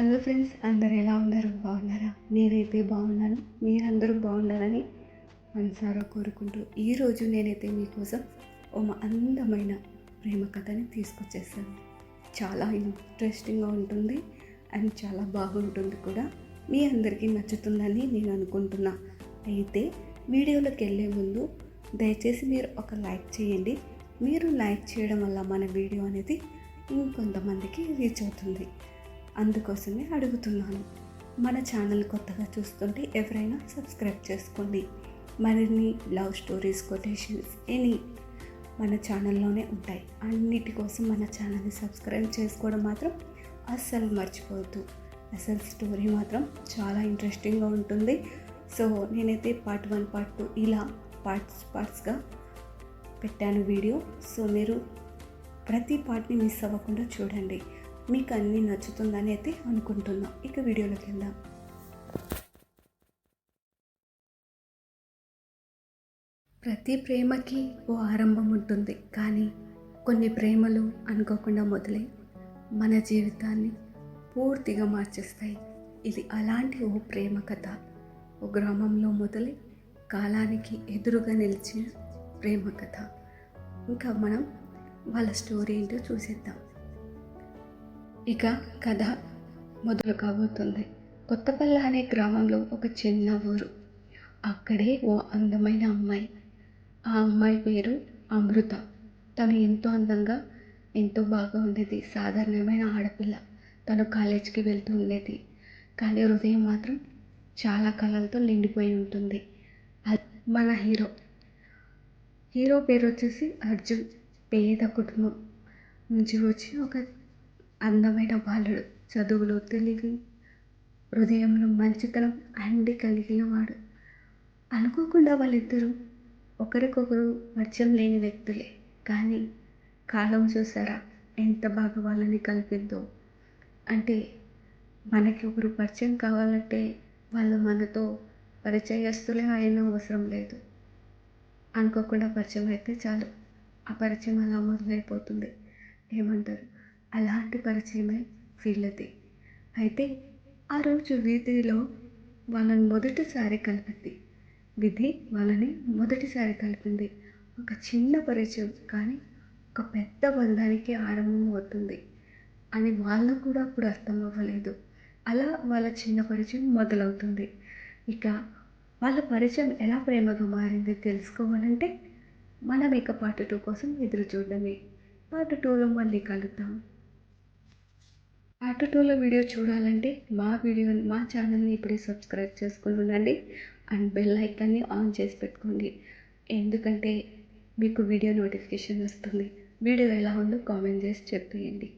Hello friends అందరు ఎలా ఉన్నారు? బాగున్నారా? నేనైతే బాగున్నాను. మీరందరూ బాగుండాలని మనసారా కోరుకుంటూ ఈరోజు నేనైతే మీకోసం ఓ అందమైన ప్రేమ కథని తీసుకొచ్చేసాను. చాలా ఇంట్రెస్టింగ్గా ఉంటుంది అండ్ చాలా బాగుంటుంది కూడా. మీ అందరికీ నచ్చుతుందని నేను అనుకుంటున్నా. అయితే వీడియోలోకి వెళ్ళే ముందు దయచేసి మీరు ఒక లైక్ చేయండి. మీరు లైక్ చేయడం వల్ల మన వీడియో అనేది ఇంకొంతమందికి రీచ్ అవుతుంది. అందుకోసమే అడుగుతున్నాను. మన ఛానల్ కొత్తగా చూస్తుంటే ఎవరైనా సబ్స్క్రైబ్ చేసుకోండి. మరిన్ని లవ్ స్టోరీస్ కొటేషన్స్ ఎనీ మన ఛానల్లోనే ఉంటాయి. అన్నిటి కోసం మన ఛానల్ని సబ్స్క్రైబ్ చేసుకోవడం మాత్రం అస్సలు మర్చిపోవద్దు. అసలు స్టోరీ మాత్రం చాలా ఇంట్రెస్టింగ్గా ఉంటుంది. సో నేనైతే పార్ట్ వన్ పార్ట్ టూ ఇలా పార్ట్స్ పార్ట్స్గా పెట్టాను వీడియో. సో మీరు ప్రతి పార్ట్ని మిస్ అవ్వకుండా చూడండి. మీకు అన్నీ నచ్చుతుందని అయితే అనుకుంటున్నాం. ఇక వీడియోలోకి వెళ్దాం. ప్రతి ప్రేమకి ఓ ఆరంభం ఉంటుంది. కానీ కొన్ని ప్రేమలు అనుకోకుండా మొదలై మన జీవితాన్ని పూర్తిగా మార్చేస్తాయి. ఇది అలాంటి ఓ ప్రేమ కథ. ఓ గ్రామంలో మొదలై కాలానికి ఎదురుగా నిలిచిన ప్రేమ కథ. ఇంకా మనం వాళ్ళ స్టోరీ ఏంటో చూసేద్దాం. ఇక కథ మొదలు కాబోతుంది. కొత్తపల్లి అనే గ్రామంలో ఒక చిన్న ఊరు. అక్కడే ఓ అందమైన అమ్మాయి. ఆ అమ్మాయి పేరు అమృత. తను ఎంతో అందంగా ఎంతో బాగా ఉండేది. సాధారణమైన ఆడపిల్ల. తను కాలేజీకి వెళ్తూ ఉండేది. కానీ హృదయం మాత్రం చాలా కళలతో నిండిపోయి ఉంటుంది. మన హీరో. హీరో పేరు వచ్చేసి అర్జున్. పేద కుటుంబం. నుంచి వచ్చి ఒక అందమైన బాలుడు చదువులో తెలివి హృదయంలో మంచితనం అన్నీ కలిగిన వాడు అనుకోకుండా వాళ్ళిద్దరూ ఒకరికొకరు పరిచయం లేని వ్యక్తులే. కానీ కాలం చూసారా ఎంత బాగా వాళ్ళని కలిపిందో. అంటే మనకి ఒకరు పరిచయం కావాలంటే వాళ్ళు మనతో పరిచయస్తులే అయిన అవసరం లేదు. అనుకోకుండా పరిచయం అయితే చాలు. ఆ పరిచయం అలా మొదలైపోతుంది. ఏమంటారు? అలాంటి పరిచయమే వీళ్ళది. అయితే ఆ రోజు వీధిలో వాళ్ళని మొదటిసారి కలిపింది. విధి వాళ్ళని మొదటిసారి కలిపింది. ఒక చిన్న పరిచయం కానీ ఒక పెద్ద బంధానికి ఆరంభం అవుతుంది అని వాళ్ళకు కూడా అప్పుడు అర్థం అవ్వలేదు. అలా వాళ్ళ చిన్న పరిచయం మొదలవుతుంది. ఇక వాళ్ళ పరిచయం ఎలా ప్రేమగా మారింది తెలుసుకోవాలంటే మనం ఇక పార్ట్ టూ కోసం ఎదురు చూడడమే. పార్ట్ టూలో మళ్ళీ కలుద్దాం. పార్ట్ టూలో వీడియో చూడాలంటే మా వీడియో మా ఛానల్ని ఇప్పుడే సబ్స్క్రైబ్ చేసుకుని ఉండండి. అండ్ బెల్ ఐకాన్ని ఆన్ చేసి పెట్టుకోండి. ఎందుకంటే మీకు వీడియో నోటిఫికేషన్ వస్తుంది. వీడియో ఎలా ఉందో కామెంట్ చేసి చెప్పేయండి.